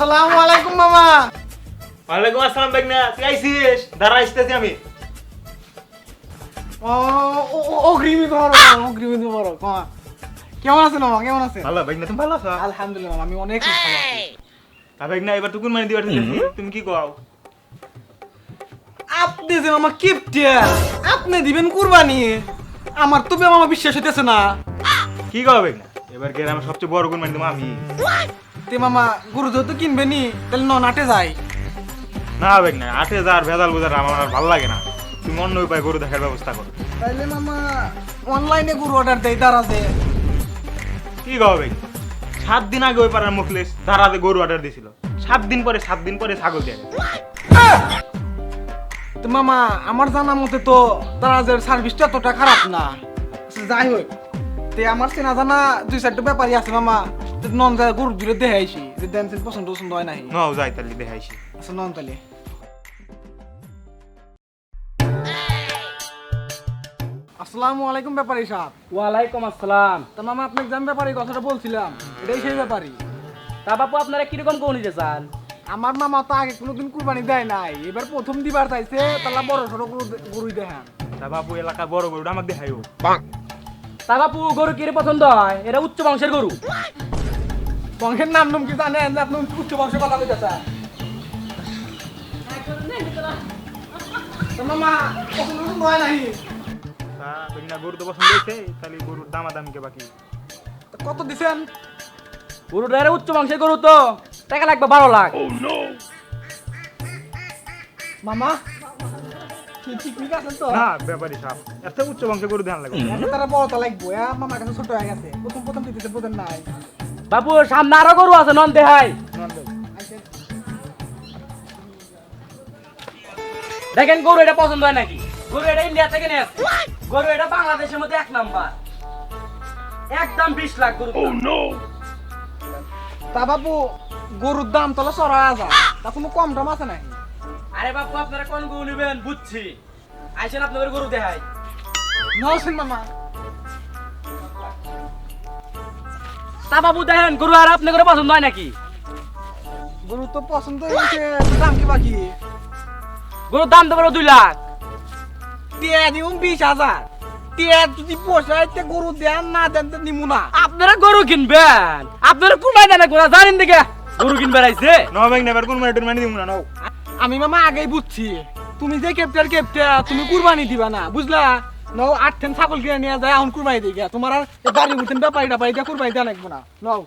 আসসালামু আলাইকুম মামা ওয়ালাইকুম আসসালাম বেগনা তুই আইছিস দাঁড়া আসতেছি আমি ও ও ও- অগ্রিমী তোমার অগ্রিমী তোমার মামা কেমন আছেন মামা কেমন আছেন ভালো তুমি ভালো আছো আলহামদুলিল্লাহ আমি অনেক ভালো আছি তা এবার তুকুন মানে দিবার তুমি কি কও আপনি যে মামা কিপটিয়া আপনি দিবেন কুরবানি আমার তো মামা বিশ্বাস হইতেছে না কি কও বেগনা এবার গ্রামে সবচেয়ে বড় গুণ মানে আমি তে মামা গরু যেহেতু কিনবেনি তাহলে ন নাটে যাই না বেগনা আটে যার ভেজাল বুঝার আমার আর ভালো লাগে না। তুমি অন্য উপায় গরু দেখার ব্যবস্থা করো। তাইলে মামা অনলাইনে গরু অর্ডার দেই দাঁড়াতে কি বেগনা সাত দিন আগে ওই পাড়ার মুখলেস দাঁড়াতে গরু অর্ডার দিছিল। সাত দিন পরে সাত দিন পরে ছাগল দিয়ে। তো মামা আমার জানা মতে তো দারাজের সার্ভিসটা এতটা খারাপ না। আচ্ছা, যাই হোক। তে আমার চেনা জানা দুই চারটা ব্যাপারই আছে মামা। নন গরু আইছি যে দেন পছন্দ পছন্দ হয় নাই নাও যাই তাহলে দেখাইছি। আচ্ছা নন তাহলে। আসসালামু আলাইকুম ব্যাপারী সাহেব। ওয়ালাইকুম আসসালাম। তা মামা আপনাকে জান ব্যাপারী কথাটা বলছিলাম এটাই সেই ব্যাপারী। তা বাপু আপনারা কীরকম নিতে চান? আমার মামা তো আগে কোনোদিন কুরবানি দেয় নাই এবার প্রথম দিবার চাইছে তাহলে বড় সড়ো গরু গরুই দেখান। তা বাবু এলাকার বড় গরুটা আমাকে দেখাইও। তা বাপু গরু কিরে পছন্দ হয়? এটা উচ্চ বংশের গরু। বংশের নাম নাম কি জানেন? আপনি উচ্চ বংশের কথা কইতে চান মামা কখনো নয় নাই? তা গরু তো পছন্দ হয়েছে তাহলে গরুর দামাদামি বাকি। কত দিছেন? উচ্চ বংশের গরু তো। টাকা লাগবে বারো লাখ। মামা ঠিক ঠিক ঠিক তো? না ব্যাপারই সাপ। এত উচ্চ বংশে গরু ধ্যান লাগবে। এখন তারা বড়টা লাগবো হ্যাঁ? মামার কাছে ছোট হয়ে গেছে। প্রথম প্রথম দিতেছে বোঝেন নাই। বাপু সামনে আরও গরু আছে নন দেহাই দেখেন গরু এটা পছন্দ হয় নাকি? গরু এটা ইন্ডিয়া থেকে নিয়ে আসছে। গরু এটা বাংলাদেশের মধ্যে এক নাম্বার। একদম বিশ লাখ গরু। তা বাবু গরুর দাম তাহলে চড়া হাজার। তা কোনো কম দাম আছে নাই আরে বাপু আপনারা কোন গরু নেবেন? বুঝছি। আইসেন আপনাদের গরু দেখাই। নসেন মামা তা বাবু দেখেন গরু আর আপনার করে পছন্দ হয় নাকি? গরু তো পছন্দ হয়েছে দাম কি বাকি? গরুর দাম তো দুই লাখ। দিউন বিশ হাজার। যদি পোষাইতে গরু দেন না দেন তো নিমু না। আপনারা গরু কিনবেন। আপনারা কুমাই দেন জানেন দেখে গরু কিনবে আইছে? ন ব্যাগ নেবার কোন মাইটুর মানে দিব না নাও। আমি মামা আগেই বুঝছি। তুমি যে কেপ্টার কেপ্টা তুমি কুরবানি দিবা না বুঝলা? নও আট ছাগল কিনে নিয়ে যায় এখন কুরবাই দিয়ে গিয়া। তোমার আর বাড়ি উঠেন ব্যাপারী পাই দিয়ে কুরবাই দেওয়া লাগবে না নও